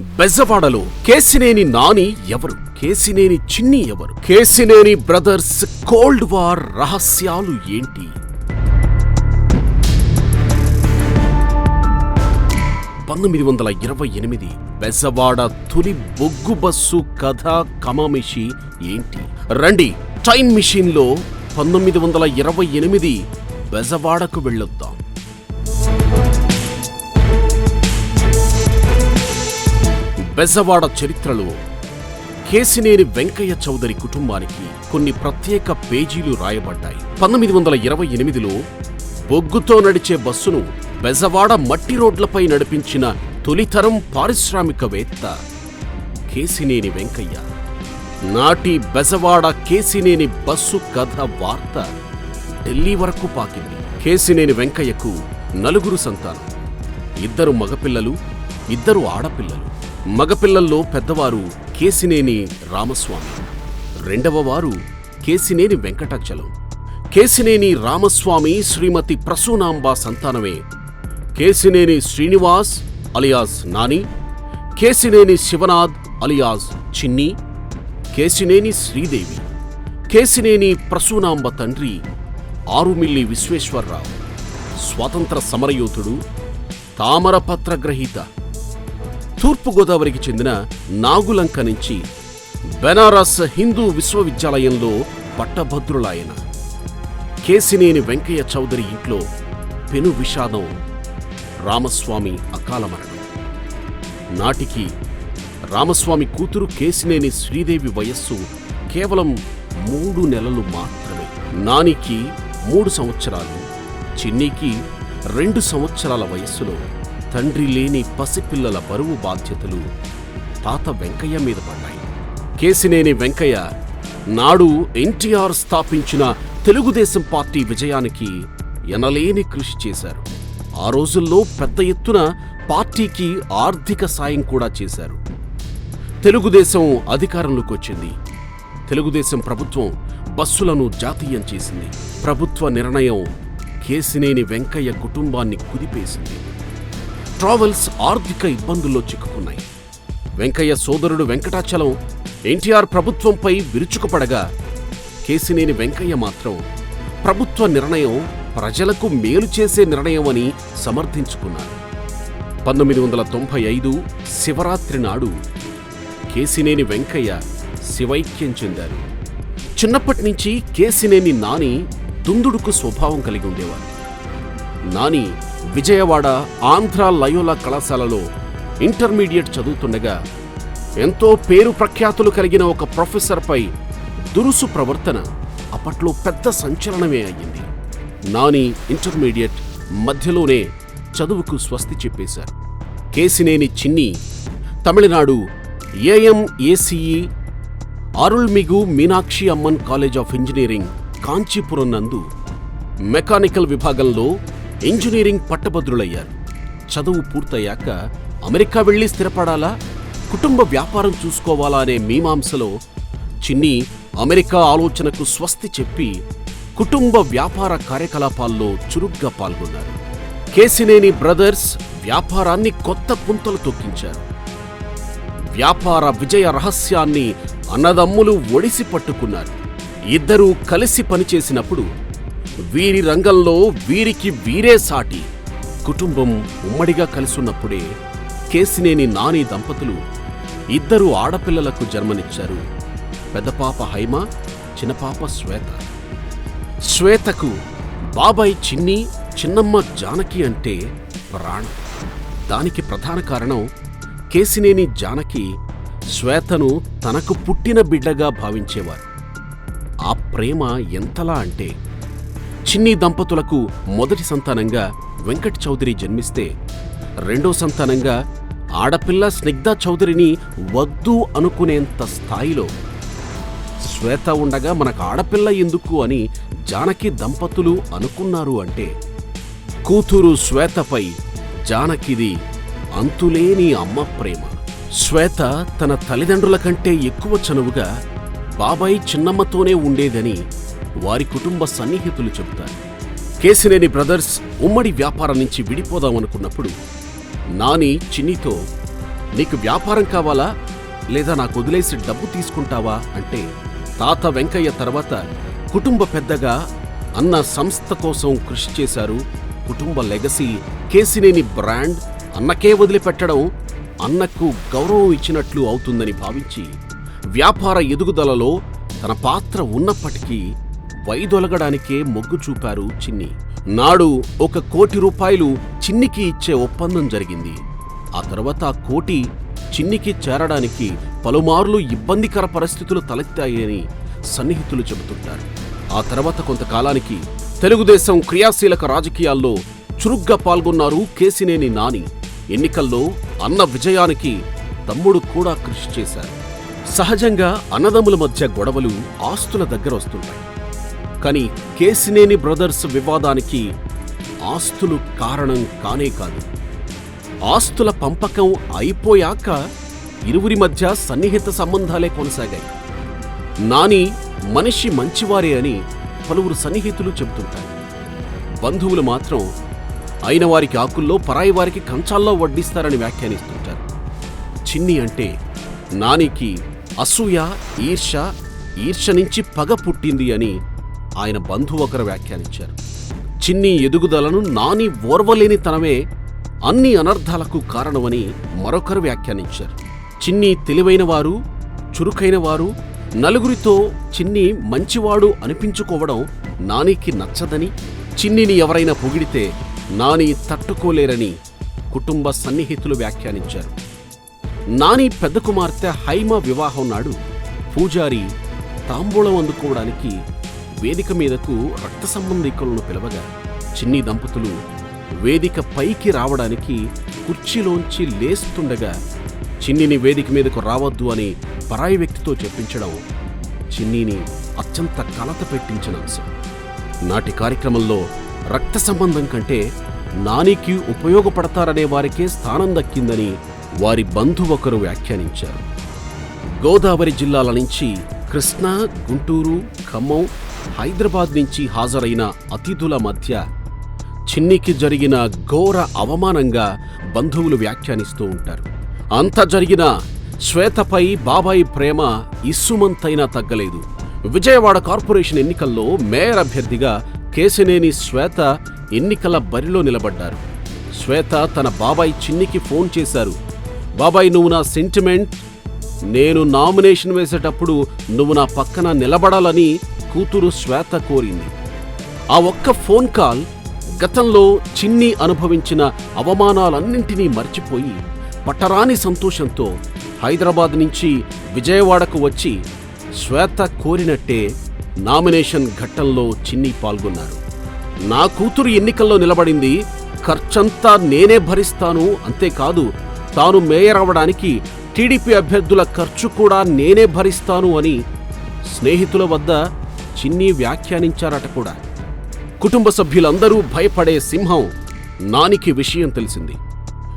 బెజవాడలో కేసినేని నాని ఎవరు? కేసినేని చిన్ని ఎవరు? కేసినేని బ్రదర్స్ కోల్డ్ వార్ రహస్యాలు ఏంటి? పంతొమ్మిది వందల ఇరవై ఎనిమిది బెజవాడ తొలి బొగ్గు బస్సు కథ కమామిషి ఏంటి? రండి టైం మిషన్లో పంతొమ్మిది వందల ఇరవై ఎనిమిది బెజవాడకు వెళ్ళొద్దాం. బెజవాడ చరిత్రలో కేసినేని వెంకయ్య చౌదరి కుటుంబానికి కొన్ని ప్రత్యేక పేజీలు రాయబడ్డాయి. పంతొమ్మిది వందల ఇరవై ఎనిమిదిలో బొగ్గుతో నడిచే బస్సును బెజవాడ మట్టి రోడ్లపై నడిపించిన తొలితరం పారిశ్రామికవేత్త కేసినేని వెంకయ్య. నాటి బెజవాడ కేసినేని బస్సు కథ వార్త ఢిల్లీ వరకు పాకింది. కేసినేని వెంకయ్యకు నలుగురు సంతానం. ఇద్దరు మగపిల్లలు ఇద్దరు ఆడపిల్లలు. మగపిల్లల్లో పెద్దవారు కేసినేని రామస్వామి. రెండవవారు కేసినేని వెంకటాచలం. కేసినేని రామస్వామి శ్రీమతి ప్రసూనాంబ సంతానమే. కేసినేని శ్రీనివాస్ అలియాస్ నాని. కేసినేని శివనాథ్ అలియాస్ చిన్ని. కేసినేని శ్రీదేవి. కేసినేని ప్రసూనాంబ తండ్రి ఆరుమిల్లి విశ్వేశ్వరరావు. స్వాతంత్ర సమరయోధుడు తామరపత్ర గ్రహీత తూర్పుగోదావరికి చెందిన నాగులంక నుంచి బెనారస్ హిందూ విశ్వవిద్యాలయంలో పట్టభద్రులాయన. కేసినేని వెంకయ్య చౌదరి ఇంట్లో పెను విషాదం రామస్వామి అకాల మరణం. నాటికి రామస్వామి కూతురు కేసినేని శ్రీదేవి వయస్సు కేవలం మూడు నెలలు మాత్రమే. నానికి మూడు సంవత్సరాలు చిన్నికి రెండు సంవత్సరాల వయస్సులో తండ్రి లేని పసిపిల్లల బరువు బాధ్యతలు తాత వెంకయ్య మీద పడ్డాయి. కేసినేని వెంకయ్య నాడు ఎన్టీఆర్ స్థాపించిన తెలుగుదేశం పార్టీ విజయానికి ఎనలేని కృషి చేశారు. ఆ రోజుల్లో పెద్ద ఎత్తున పార్టీకి ఆర్థిక సాయం కూడా చేశారు. తెలుగుదేశం అధికారంలోకి వచ్చింది. తెలుగుదేశం ప్రభుత్వం బస్సులను జాతీయం చేసింది. ప్రభుత్వ నిర్ణయం కేసినేని వెంకయ్య కుటుంబాన్ని కుదిపేసింది. ట్రావెల్స్ ఆర్థిక ఇబ్బందుల్లో చిక్కుకున్నాయి. వెంకయ్య సోదరుడు వెంకటాచలం ఎన్టీఆర్ ప్రభుత్వంపై విరుచుకుపడగా కేసినేని వెంకయ్య మాత్రం ప్రభుత్వ నిర్ణయం ప్రజలకు మేలు చేసే నిర్ణయం అని సమర్థించుకున్నారు. పంతొమ్మిది వందల తొంభై ఐదు శివరాత్రి నాడు కేసినేని వెంకయ్య శివైక్యం చెందారు. చిన్నప్పటి నుంచి కేసినేని నాని దుందుడుకు స్వభావం కలిగి ఉండేవారు. నాని విజయవాడ ఆంధ్ర లయోలా కళాశాలలో ఇంటర్మీడియట్ చదువుతుండగా ఎంతో పేరు ప్రఖ్యాతులు కలిగిన ఒక ప్రొఫెసర్పై దురుసు ప్రవర్తన అప్పట్లో పెద్ద సంచలనమే అయ్యింది. నాని ఇంటర్మీడియట్ మధ్యలోనే చదువుకు స్వస్తి చెప్పేశారు. Kesineni Chinni Tamil Nadu AMACE Arulmigu Meenakshi Amman college of engineering Kanchipuram నందు మెకానికల్ విభాగంలో ఇంజనీరింగ్ పట్టభద్రులయ్యారు. చదువు పూర్తయ్యాక అమెరికా వెళ్ళి స్థిరపడాలా? కుటుంబ వ్యాపారం చూసుకోవాలా అనే మీమాంసలో చిన్ని అమెరికా ఆలోచనకు స్వస్తి చెప్పి కుటుంబ వ్యాపార కార్యకలాపాల్లో చురుగ్గా పాల్గొన్నారు. కేసినేని బ్రదర్స్ వ్యాపారాన్ని కొత్త పుంతలు తొక్కించారు. వ్యాపార విజయ రహస్యాన్ని అన్నదమ్ములు ఒడిసి పట్టుకున్నారు. ఇద్దరూ కలిసి పనిచేసినప్పుడు వీరి రంగంలో వీరికి వీరే సాటి. కుటుంబం ఉమ్మడిగా కలిసున్నప్పుడే కేసినేని నాని దంపతులు ఇద్దరు ఆడపిల్లలకు జన్మనిచ్చారు. పెద్దపాప హైమ చిన్నపాప శ్వేత. శ్వేతకు బాబాయ్ చిన్ని చిన్నమ్మ జానకి అంటే ప్రాణం. దానికి ప్రధాన కారణం కేసినేని జానకి శ్వేతను తనకు పుట్టిన బిడ్డగా భావించేవారు. ఆ ప్రేమ ఎంతలా అంటే చిన్ని దంపతులకు మొదటి సంతానంగా వెంకట్ చౌదరి జన్మిస్తే రెండో సంతానంగా ఆడపిల్ల స్నిగ్ధ చౌదరిని వద్దు అనుకునేంత స్థాయిలో శ్వేత ఉండగా మనకు ఆడపిల్ల ఎందుకు అని జానకి దంపతులు అనుకున్నారు అంటే కూతురు శ్వేతపై జానకిది అంతులేని అమ్మ ప్రేమ. శ్వేత తన తల్లిదండ్రుల కంటే ఎక్కువ చనువుగా బాబాయ్ చిన్నమ్మతోనే ఉండేదని వారి కుటుంబ సన్నిహితులు చెబుతారు. కేసినేని బ్రదర్స్ ఉమ్మడి వ్యాపారం నుంచి విడిపోదామనుకున్నప్పుడు నాని చిన్నితో నీకు వ్యాపారం కావాలా? లేదా నాకు వదిలేసి డబ్బు తీసుకుంటావా? అంటే తాత వెంకయ్య తర్వాత కుటుంబ పెద్దగా అన్న సంస్థ కోసం కృషి చేశారు. కుటుంబ లెగసీ కేసినేని బ్రాండ్ అన్నకే వదిలిపెట్టడం అన్నకు గౌరవం ఇచ్చినట్లు అవుతుందని భావించి వ్యాపార ఎదుగుదలలో తన పాత్ర ఉన్నప్పటికీ వైదొలగడానికే మొగ్గు చూపారు చిన్ని. నాడు ఒక కోటి రూపాయలు చిన్నికి ఇచ్చే ఒప్పందం జరిగింది. ఆ తర్వాత ఆ కోటి చిన్నికి చేరడానికి పలుమార్లు ఇబ్బందికర పరిస్థితులు తలెత్తాయని సన్నిహితులు చెబుతుంటారు. ఆ తర్వాత కొంతకాలానికి తెలుగుదేశం క్రియాశీలక రాజకీయాల్లో చురుగ్గా పాల్గొన్నారు కేసినేని నాని. ఎన్నికల్లో అన్న విజయానికి తమ్ముడు కూడా కృషి చేశారు. సహజంగా అన్నదమ్ముల మధ్య గొడవలు ఆస్తుల దగ్గర వస్తుంటాయి. కానీ కేసినేని బ్రదర్స్ వివాదానికి ఆస్తులు కారణం కానే కాదు. ఆస్తుల పంపకం అయిపోయాక ఇరువురి మధ్య సన్నిహిత సంబంధాలే కొనసాగాయి. నాని మనిషి మంచివారే అని పలువురు సన్నిహితులు చెబుతుంటారు. బంధువులు మాత్రం అయిన వారికి ఆకుల్లో పరాయి వారికి కంచాల్లో వడ్డిస్తారని వ్యాఖ్యానిస్తుంటారు. చిన్ని అంటే నానికి అసూయ ఈర్ష ఈర్ష నుంచి పగ పుట్టింది అని ఆయన బంధువు ఒకరు వ్యాఖ్యానించారు. చిన్ని ఎదుగుదలను నాని ఓర్వలేని తనమే అన్ని అనర్థాలకు కారణమని మరొకరు వ్యాఖ్యానించారు. చిన్ని తెలివైనవారు చురుకైనవారు నలుగురితో చిన్ని మంచివాడు అనిపించుకోవడం నానికి నచ్చదని చిన్నిని ఎవరైనా పొగిడితే నాని తట్టుకోలేరని కుటుంబ సన్నిహితులు వ్యాఖ్యానించారు. నాని పెద్ద కుమార్తె హైమ వివాహం నాడు పూజారి తాంబూలం అందుకోవడానికి వేదిక మీదకు రక్త సంబంధికులను పిలవగా చిన్ని దంపతులు వేదిక పైకి రావడానికి కుర్చీలోంచి లేస్తుండగా చిన్నిని వేదిక మీదకు రావద్దు అని పరాయి వ్యక్తితో చెప్పించడం చిన్నీని అత్యంత కలత పెట్టించిన అంశం. నాటి కార్యక్రమంలో రక్త సంబంధం కంటే నానికి ఉపయోగపడతారనే వారికే స్థానం దక్కిందని వారి బంధు ఒకరు వ్యాఖ్యానించారు. గోదావరి జిల్లాల నుంచి కృష్ణా గుంటూరు ఖమ్మం హైదరాబాద్ నుంచి హాజరైన అతిథుల మధ్య చిన్నికి జరిగిన ఘోర అవమానంగా బంధువులు వ్యాఖ్యానిస్తూ ఉంటారు. అంత జరిగిన శ్వేతపై బాబాయి ప్రేమ ఇస్సుమంతైనా తగ్గలేదు. విజయవాడ కార్పొరేషన్ ఎన్నికల్లో మేయర్ అభ్యర్థిగా కేశినేని శ్వేత ఎన్నికల బరిలో నిలబడ్డారు. శ్వేత తన బాబాయ్ చిన్నికి ఫోన్ చేశారు. బాబాయ్ నువ్వు నా సెంటిమెంట్ నేను నామినేషన్ వేసేటప్పుడు నువ్వు నా పక్కన నిలబడాలని కూతురు శ్వేత కోరింది. ఆ ఒక్క ఫోన్ కాల్ గతంలో చిన్ని అనుభవించిన అవమానాలన్నింటినీ మర్చిపోయి పట్టరాని సంతోషంతో హైదరాబాద్ నుంచి విజయవాడకు వచ్చి శ్వేత కోరినట్టే నామినేషన్ ఘట్టంలో చిన్ని పాల్గొన్నారు. నా కూతురు ఎన్నికల్లో నిలబడింది ఖర్చంతా నేనే భరిస్తాను అంతేకాదు తాను మేయర్ అవ్వడానికి టీడీపీ అభ్యర్థుల ఖర్చు కూడా నేనే భరిస్తాను అని స్నేహితుల వద్ద చిన్ని వ్యాఖ్యానించారట కూడా. కుటుంబ సభ్యులందరూ భయపడే సింహం నానికి విషయం తెలిసింది.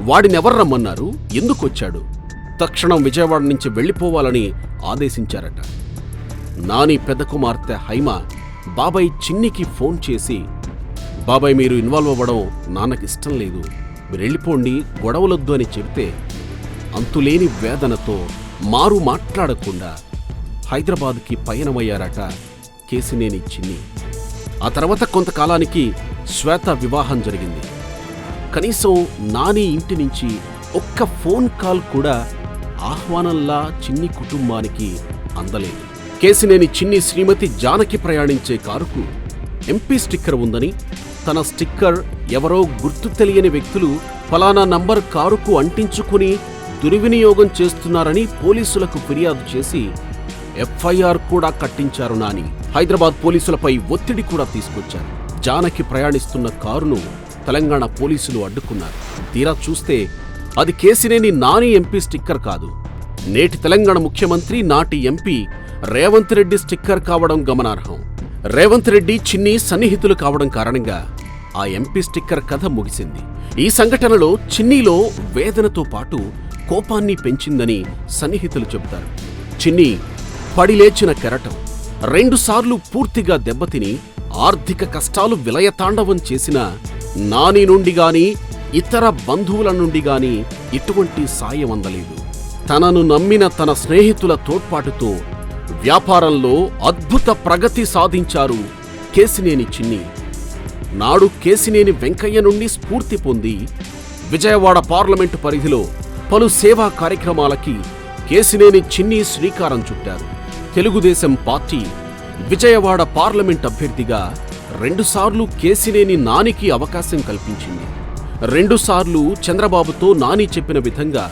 వాడినెవరు రమ్మన్నారు? ఎందుకొచ్చాడు తక్షణం విజయవాడ నుంచి వెళ్ళిపోవాలని ఆదేశించారట. నాని పెద్ద కుమార్తె హైమ బాబాయ్ చిన్నికి ఫోన్ చేసి బాబాయ్ మీరు ఇన్వాల్వ్ అవ్వడం నాన్నకి ఇష్టం లేదు. మీరు వెళ్ళిపోండి గొడవలొద్దు అని చెబితే అంతులేని వేదనతో మారు మాట్లాడకుండా హైదరాబాద్కి పయనమయ్యారట కేసినేని చిన్ని ఆ తర్వాత కొంతకాలానికి శ్వేత వివాహం జరిగింది. కనీసం నాని ఇంటి నుంచి ఒక్క ఫోన్ కాల్ కూడా ఆహ్వానంలా చిన్ని కుటుంబానికి అందలేదు. కేసినేని చిన్ని శ్రీమతి జానకి ప్రయాణించే కారుకు ఎంపీ స్టిక్కర్ ఉందని తన స్టిక్కర్ ఎవరో గుర్తు తెలియని వ్యక్తులు ఫలానా నంబర్ కారుకు అంటించుకుని దుర్వినియోగం చేస్తున్నారని పోలీసులకు ఫిర్యాదు చేసి ఎఫ్ఐఆర్ కూడా కట్టించారు నాని. హైదరాబాద్ పోలీసులపై ఒత్తిడి కూడా తీసుకొచ్చారు. జానకి ప్రయాణిస్తున్న కారును తెలంగాణ పోలీసులు అడ్డుకున్నారు. తీరా చూస్తే అది కేసినేని నాని ఎంపీ స్టిక్కర్ కాదు. నేటి తెలంగాణ ముఖ్యమంత్రి నాటి ఎంపీ రేవంత్ రెడ్డి స్టిక్కర్ కావడం గమనార్హం. రేవంత్ రెడ్డి చిన్ని సన్నిహితులు కావడం కారణంగా ఆ ఎంపీ స్టిక్కర్ కథ ముగిసింది. ఈ సంఘటనలో చిన్నీలో వేదనతో పాటు కోపాన్ని పెంచిందని సన్నిహితులు చెబుతారు. చిన్ని పడిలేచిన కెరటం. రెండుసార్లు పూర్తిగా దెబ్బతిని ఆర్థిక కష్టాలు విలయతాండవం చేసిన నాని నుండి గాని ఇతర బంధువుల నుండి గాని ఎటువంటి సాయం అందలేదు. తనను నమ్మిన తన స్నేహితుల తోడ్పాటుతో వ్యాపారంలో అద్భుత ప్రగతి సాధించారు కేసినేని చిన్ని. నాడు కేసినేని వెంకయ్య నుండి స్ఫూర్తి పొంది విజయవాడ పార్లమెంటు పరిధిలో పలు సేవా కార్యక్రమాలకి కేసినేని చిన్ని శ్రీకారం చుట్టారు. తెలుగుదేశం పార్టీ విజయవాడ పార్లమెంట్ అభ్యర్థిగా రెండుసార్లు కేసినేని నానికి అవకాశం కల్పించింది. రెండుసార్లు చంద్రబాబుతో నాని చెప్పిన విధంగా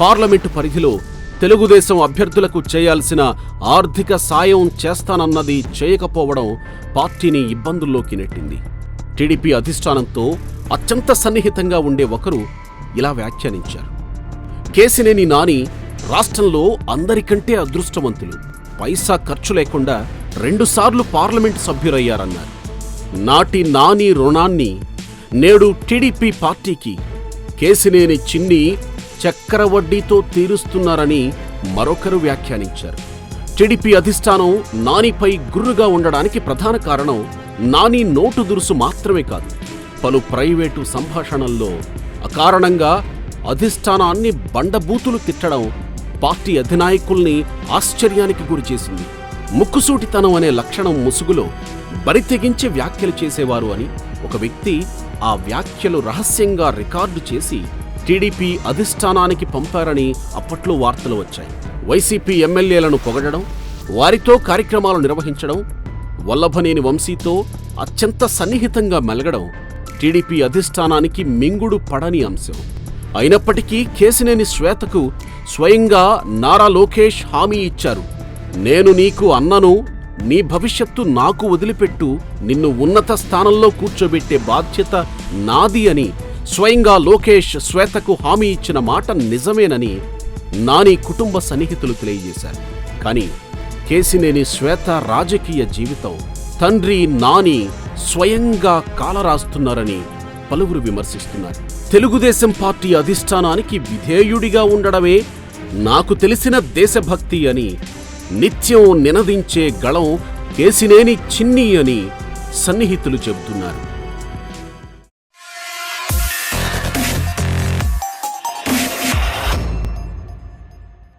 పార్లమెంటు పరిధిలో తెలుగుదేశం అభ్యర్థులకు చేయాల్సిన ఆర్థిక సాయం చేస్తానన్నది చేయకపోవడం పార్టీని ఇబ్బందుల్లోకి నెట్టింది. టీడీపీ అధిష్టానంతో అత్యంత సన్నిహితంగా ఉండే ఒకరు ఇలా వ్యాఖ్యానించారు. కేసినేని నాని రాష్ట్రంలో అందరికంటే అదృష్టవంతులు. పైసా ఖర్చు లేకుండా రెండుసార్లు పార్లమెంటు సభ్యులయ్యారన్నారు. నాటి నాని రుణాన్ని నేడు టీడీపీ పార్టీకి కేసినేని చిన్ని చక్రవడ్డీతో తీరుస్తున్నారని మరొకరు వ్యాఖ్యానించారు. టీడీపీ అధిష్టానం నానిపై గుర్రుగా ఉండడానికి ప్రధాన కారణం నాని నోటు దురుసు మాత్రమే కాదు. పలు ప్రైవేటు సంభాషణల్లో అకారణంగా అధిష్టానాన్ని బండబూతులు తిట్టడం పార్టీ అధినాయకుల్ని ఆశ్చర్యానికి గురిచేసింది. ముక్కుసూటితనం అనే లక్షణం ముసుగులో బరితెగించి వ్యాఖ్యలు చేసేవారు అని ఒక వ్యక్తి ఆ వ్యాఖ్యలు రహస్యంగా రికార్డు చేసి టీడీపీ అధిష్టానానికి పంపారని అప్పట్లో వార్తలు వచ్చాయి. వైసీపీ ఎమ్మెల్యేలను పొగడడం వారితో కార్యక్రమాలు నిర్వహించడం వల్లభనేని వంశీతో అత్యంత సన్నిహితంగా మెలగడం టీడీపీ అధిష్టానానికి మింగుడు పడని అంశం. అయినప్పటికీ కేసినేని శ్వేతకు స్వయంగా నారా లోకేష్ హామీ ఇచ్చారు. నేను నీకు అన్నను నీ భవిష్యత్తు నాకు వదిలిపెట్టు నిన్ను ఉన్నత స్థానంలో కూర్చోబెట్టే బాధ్యత నాది అని స్వయంగా లోకేష్ శ్వేతకు హామీ ఇచ్చిన మాట నిజమేనని నాని కుటుంబ సన్నిహితులు తెలియజేశారు. కానీ కేసినేని శ్వేత రాజకీయ జీవితం తండ్రి నాని స్వయంగా కాలరాస్తున్నారని పలువురు విమర్శిస్తున్నారు. తెలుగుదేశం పార్టీ అధిష్టానానికి విధేయుడిగా ఉండడమే నాకు తెలిసిన దేశభక్తి అని నిత్యం నినదించే గళం కేసినేని చిన్ని అని సన్నిహితులు చెబుతున్నారు.